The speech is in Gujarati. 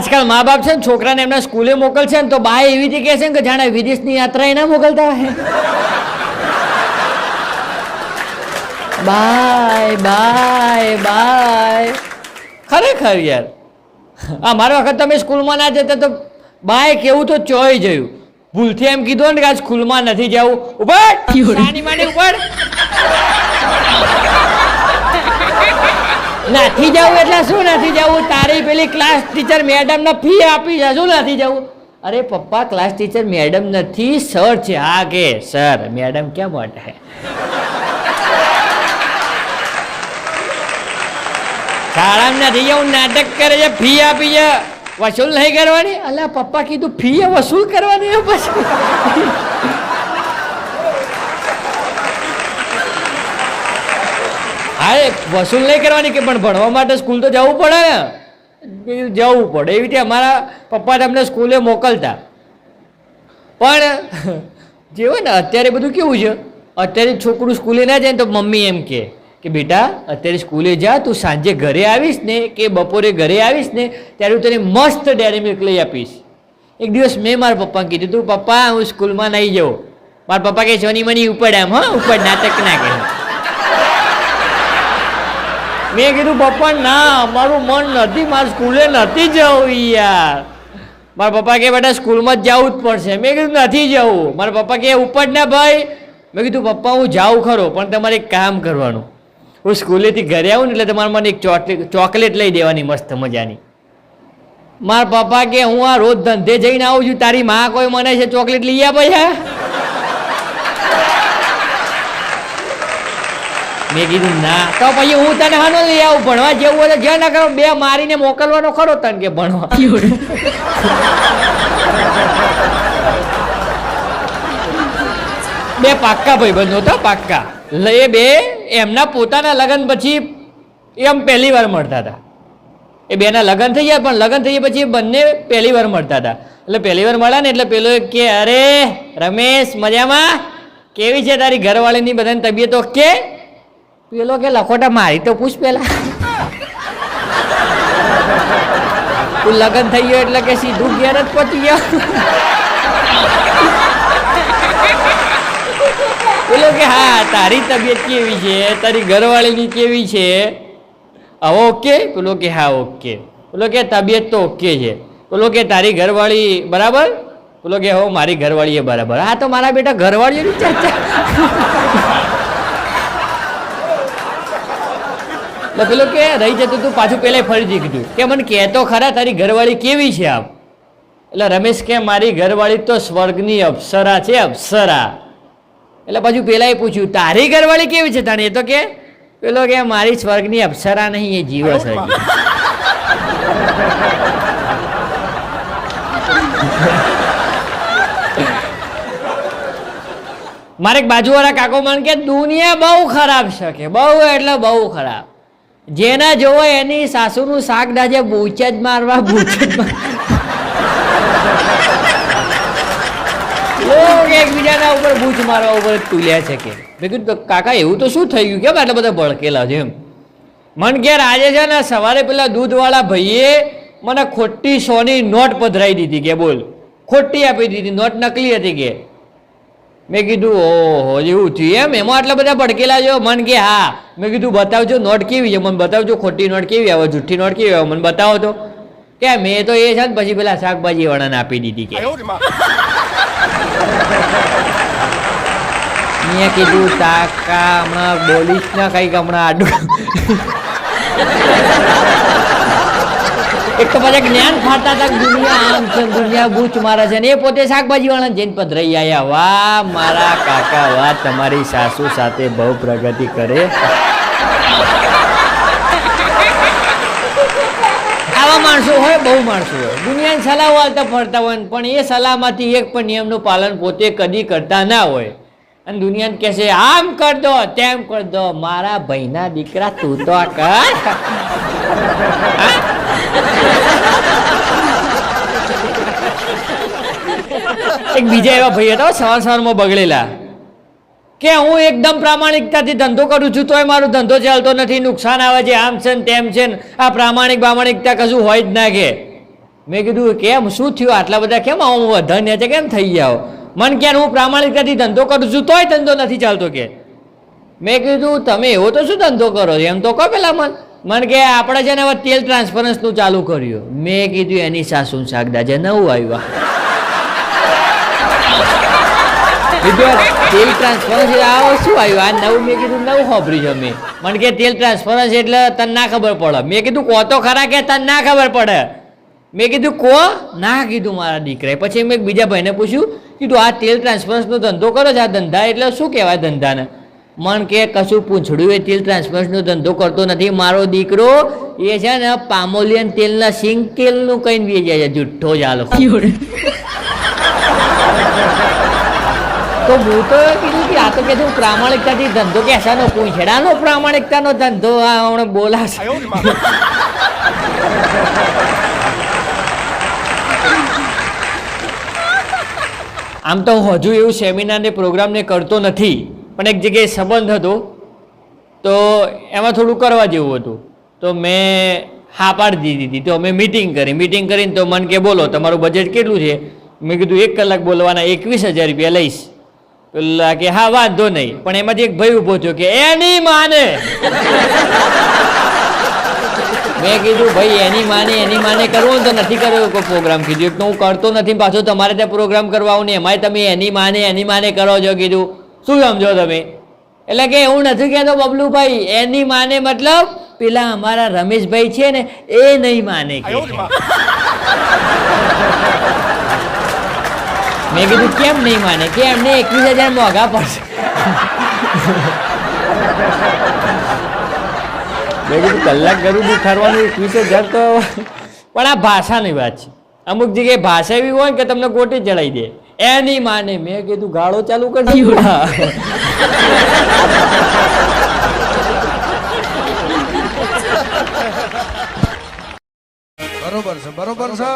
આજકાલ મા બાપ છે ને છોકરાને એમના સ્કૂલે મોકલશે ને તો બા એવી રીતે કહે છે ને કે જાણે વિદેશની યાત્રા એના મોકલતા હોય બાય બાય બાય. ખરેખર યાર. આ મારા વખત તમે સ્કૂલમાં ના જતા તો બાય કેવું તો ચોઈ જયું. ભૂલથી એમ કીધું ને કે આ સ્કૂલમાં નથી જવું. ઉપર ઉપર નથી જવું એટલે શું નથી જવું? તારી પેલી ક્લાસ ટીચર મેડમ ને ફી આપી છે, શું નથી જવું? અરે પપ્પા ક્લાસ ટીચર મેડમ નથી સર છે. હા, કે સર મેડમ ક્યાં માટે શાળામાં નથી જવું, નાટક કરે છે ફી આપી છે. વસૂલ નહીં કરવાની? અલ્યા, પપ્પા કીધું ફી વસૂલ કરવાની પછી. હા, એ વસૂલ નહીં કરવાની કે પણ ભણવા માટે સ્કૂલ તો જવું પડે. ને જવું પડે. એવી રીતે અમારા પપ્પા તમને સ્કૂલે મોકલતા. પણ જે હોય ને, અત્યારે બધું કેવું છે? અત્યારે છોકરું સ્કૂલે ના જાય ને તો મમ્મી એમ કહે કે બેટા, અત્યારે સ્કૂલે જા, તું સાંજે ઘરે આવીશ ને કે બપોરે ઘરે આવીશ ને, ત્યારે હું તને મસ્ત ડેરી મિલ્ક લઈ આપીશ. એક દિવસ મેં મારા પપ્પાને કીધું તું, પપ્પા, હું સ્કૂલમાં નહીં જાઉં. મારા પપ્પા કહે છે મની ઉપડ એમ, હા, ઉપડ, નાટક ના કહે. મેં કીધું, પપ્પા, ના, મારું મન નથી, મારે સ્કૂલે નથી જવું યાર. મારા પપ્પા કે, બેટા, સ્કૂલમાં જ જવું જ પડશે. મેં કીધું, નથી જવું. મારા પપ્પા કે, ઉપર ના ભાઈ. મેં કીધું, પપ્પા, હું જાઉં ખરો, પણ તમારે એક કામ કરવાનું. હું સ્કૂલેથી ઘરે આવું ને એટલે તમારે મને એક ચોકલેટ ચોકલેટ લઈ દેવાની મસ્ત મજાની. મારા પપ્પા કે, હું આ રોજ ધંધે જઈને આવું છું, તારી માં કોઈ મને છે ચોકલેટ લઈ આપે છે? મેં કીધું ના. તો પછી હું તને હાનો લઈ આવું ભણવા જેવું હોય જ્યાં જે ના કરો બે મારીને મોકલવાનો ખરો તને કે ભણવા? બે પાક્કા ભાઈબંધો હતા પાક્કા. એ બે એમના પોતાના લગ્ન પછી એમ પહેલી વાર મળતા હતા. એ બેના લગ્ન થઈ ગયા પણ લગ્ન થઈ પછી બંને પહેલી વાર મળતા હતા. એટલે પહેલી વાર મળ્યા ને એટલે પેલો કે અરે રમેશ મજામાં? કેવી છે તારી ઘરવાળીની બધાની તબિયત ઓકે? પેલો કે, લખોટા, મારી તો પૂછ પેલા. તું લગ્ન થઈ ગયો એટલે કે સીધું ઘેર જ પહોંચી ગયો. પેલો કે, હા, તારી તબિયત કેવી છે? તારી ઘરવાળીની કેવી છે? હવે ઓકે. પેલો કે, હા, ઓકે. પેલો કે, તબિયત તો ઓકે છે. પેલો કે, તારી ઘરવાળી બરાબર? પેલો કે, હો, મારી ઘરવાળી એ બરાબર. હા, તો મારા બેટા ઘરવાળીઓની ચર્ચા. એટલે પેલો કે, રહી જતું તું પાછું પહેલાં ફરી કીધું. કે મને કહેતો ખરા તારી ઘરવાળી કેવી છે આમ? એટલે રમેશ કે, મારી ઘરવાળી તો સ્વર્ગની અપ્સરા છે, અપ્સરા. એટલે પાછું પેલાએ પૂછ્યું, તારી ઘરવાળી કેવી છે? તારી એ તો કે, પેલો કે, મારી સ્વર્ગની અપ્સરા નહીં, એ જીવ છે મારે એક બાજુવાળા કાકો મને કે, દુનિયા બહુ ખરાબ છે. કે, બહુ, એટલે બહુ ખરાબ. જેના જોવો એની સાસુનું શાક દાજે બૂચ જ મારવા, બૂચ જ મારવા. એકબીજાના ઉપર બૂચ મારવા ઉપર તુલ્યા છે કે. મેં કીધું કાકા, એવું તો શું થઈ ગયું? કેમ આટલા બધા ભડકેલા છે એમ? મન કે આજે છે ને, સવારે પેલા દૂધવાળા ભાઈએ મને ખોટી સોની નોટ પધરાઈ દીધી કે બોલ. ખોટી આપી દીધી, નોટ નકલી હતી કે. મેં કીધું ઓહો એવું થયું એમ એમાં આટલા બધા ભડકેલા છો? મન કે હા. મેં કીધું બતાવજો નોટ કેવી છે? મને બતાવજો ખોટી નોટ કેવી આવે જુઠ્ઠી નોટ કેવી આવે મને બતાવો તો. કે મેં તો એ છે ને પછી પેલા શાકભાજી વાળાને આપી દીધી કે. મેં કીધું તાકા હમણાં બોલીશ ના કંઈક હમણાં આડું. એક તો પાછા જ્ઞાન ખાતા હતા દુનિયા આમ છે, દુનિયા બૂચ મારે છે. ને એ પોતે શાકભાજી વાળા જઈને પધરાઈ આયા. વાહ, મારા કાકા, વાહ, તમારી સાસુ સાથે બહુ પ્રગતિ કરે. આવા માણસો હોય, બહુ માણસો હોય. દુનિયાની સલાહ વાળતા ફરતા હોય પણ એ સલાહમાંથી એક પણ નિયમનું પાલન પોતે કદી કરતા ના હોય. અને દુનિયાને કહેશે આમ કર દો, તેમ કર દો. મારા ભાઈના દીકરા તું તો કર. એક બીજા એવા ભાઈ હતા સવાર સવારમાં બગડેલા. કે હું એકદમ પ્રામાણિકતાથી ધંધો કરું છું, તોય મારો ધંધો ચાલતો નથી, નુકસાન આવે છે, આમ છે ને તેમ છે ને, આ પ્રામાણિક પ્રામાણિકતા કશું હોય જ ના કે. મેં કીધું, કેમ? શું થયું? આટલા બધા કેમ આવું વધન્ય છે કેમ થઈ જાઓ મન કે હું પ્રામાણિકતાથી ધંધો કરું છું, તોય ધંધો નથી ચાલતો કે. મેં કીધું, તમે એવો તો શું ધંધો કરો એમ તો કહો પેલા મન. મન કે આપણે છે ને હવે તેલ ટ્રાન્સફરન્સનું ચાલુ કર્યું. મેં કીધું એની સાસુ શાકદા જે નવું આવ્યા. તેલ ટ્રાન્સફરન્સ આવો શું આવ્યું? આ નવું મેં કીધું, નવું ખબર્યું છે મેં. મને કે, તેલ ટ્રાન્સફરન્સ એટલે તને ના ખબર પડે. મેં કીધું, કો તો ખરા કે તને ના ખબર પડે. મેં કીધું, કો? ના કીધું મારા દીકરાએ. પછી મેં બીજા ભાઈને પૂછ્યું, કીધું, આ તેલ ટ્રાન્સફરન્સનો ધંધો કરો છો? આ ધંધા એટલે શું કહેવાય ધંધાને? મન કે કશું પૂંછડું એ તેલ ટ્રાન્સફરન્સનો ધંધો કરતો નથી. મારો દીકરો એ છે ને પામોલિયન તેલના સિંગ તેલનું કઈ જાય છે. જુઠ્ઠો ચાલો તો હું તો કીધું કે આ તો કે હું પ્રામાણિકતાથી ધંધો કે શાનો પૂંછડાનો પ્રામાણિકતાનો ધંધો આ હમણાં બોલાશે. આમ તો હું હજુ એવું સેમિનાર ને પ્રોગ્રામને કરતો નથી. પણ એક જગ્યાએ સંબંધ હતો, તો એમાં થોડું કરવા જેવું હતું. તો મેં હા પાડી દીધી તો અમે મિટિંગ કરી. મિટિંગ કરીને તો મને કે, બોલો, તમારું બજેટ કેટલું છે? મેં કીધું, એક કલાક બોલવાના એકવીસ હજાર રૂપિયા લઈશ. પેલા કે, હા, વાંધો નહીં. પણ એમાંથી એક ભાઈ ઊભો થયો કે, એની માને. મેં કીધું, ભાઈ, એની માને એની માને. કરવો તો નથી કર્યો કોઈ પ્રોગ્રામ કીધું, એક તો હું કરતો નથી પાછો તમારે ત્યાં પ્રોગ્રામ કરવા આવું ને. એમાંય તમે એની માને એની માને કરો છો. કીધું શું સમજો તમે? એટલે કે હું નથી કહેતો બબલુભાઈ એની માને મતલબ પેલા અમારા રમેશભાઈ છે ને એ નહીં માને કે. મેં કીધું કેમ નહીં માને? કે એમને એકવીસ હજાર મોંઘા પડશે. મેં કીધું કલાક ગરું ઠરવાનું એકવીસ હજાર તો પણ આ ભાષાની વાત છે. અમુક જગ્યાએ ભાષા એવી હોય કે તમને ગોટી ચડાવી દે. એની માને મેં કીધું ગાળો ચાલુ કરી બરોબર છે બરોબર છે